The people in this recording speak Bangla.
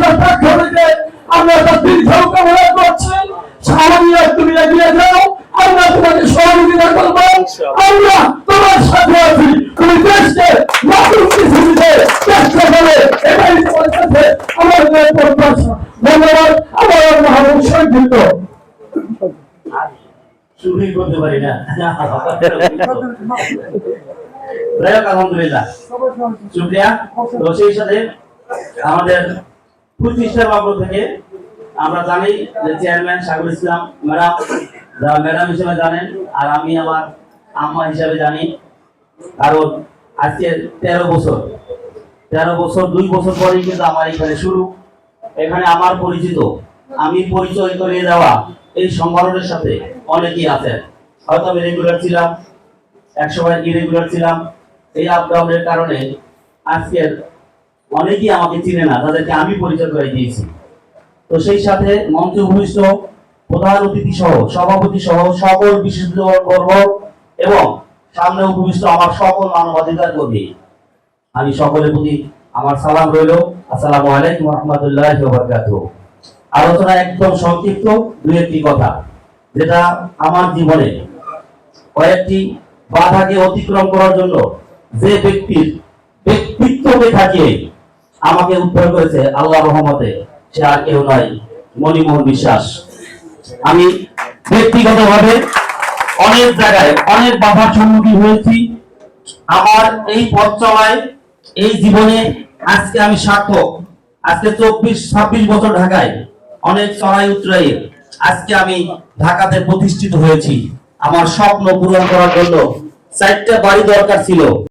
জনতার পক্ষ আমরা তার দীর্ঘ কামনা করছি। সামান্য তুমি এগিয়ে যাও আমরা তোমাকে সহযোগিতা করব। আমরা তোমার সাথে আছি। তুমি দেশকে নতুন কিছু চেষ্টা করে এটাই তোমার কাছে আমাদের প্রত্যাশা। ধন্যবাদ আবার মহামুখ সংক্ষিপ্ত শুরুই করতে পারি না। আলহামদুলিল্লাহ। শুক্রিয়া। তো সেই সাথে আমাদের থেকে আমরা জানি যে চেয়ারম্যান সাগর ইসলাম, ম্যাডাম, যারা ম্যাডাম হিসেবে জানেন, আর আমি আমার আম্মা হিসেবে জানি। কারণ আজকে তেরো বছর। তেরো বছর, দুই বছর পরেই কিন্তু আমার এখানে শুরু। এখানে আমার পরিচিত, আমি পরিচয় করিয়ে দেওয়া এই সংগঠনের সাথে অনেকেই আছেন। হয়তো আমি রেগুলার ছিলাম এক সময় ইরেগুলার ছিলাম। এই আপ ডাউনের কারণে আজকের অনেকেই আমাকে চিনে না, তাদেরকে আমি পরিচয় করে দিয়েছি। তো সেই সাথে মঞ্চ ভূমিষ্ঠ প্রধান অতিথি সহ, সভাপতি সহ সকল বিশেষজ্ঞবর্গ, এবং সামনে উপবিষ্ট আমার সকল মানবাধিকার কর্মী, আমি সকলের প্রতি আমার সালাম রইল। আসসালামু আলাইকুম রহমতুল্লাহ আলোচনা একদম সংক্ষিপ্ত দুই একটি কথা, যেটা আমার জীবনে কয়েকটি বাধাকে অতিক্রম করার জন্য যে ব্যক্তির ব্যক্তিত্বকে থাকিয়ে আমাকে উদ্ধার করেছে আল্লাহ রহমতে, সে আর কেউ নয় মণিমোহন বিশ্বাস। আমি ব্যক্তিগতভাবে অনেক জায়গায় অনেক বাধার সম্মুখীন হয়েছি। আমার এই পথ চলায়, এই জীবনে আজকে আমি সার্থক। আজকে চব্বিশ, ছাব্বিশ বছর ঢাকায় অনেক চড়াই উতরাই আজকে আমি ঢাকাতে প্রতিষ্ঠিত হয়েছি। আমার স্বপ্ন পূরণ করার জন্য চারটা বাড়ি দরকার ছিল।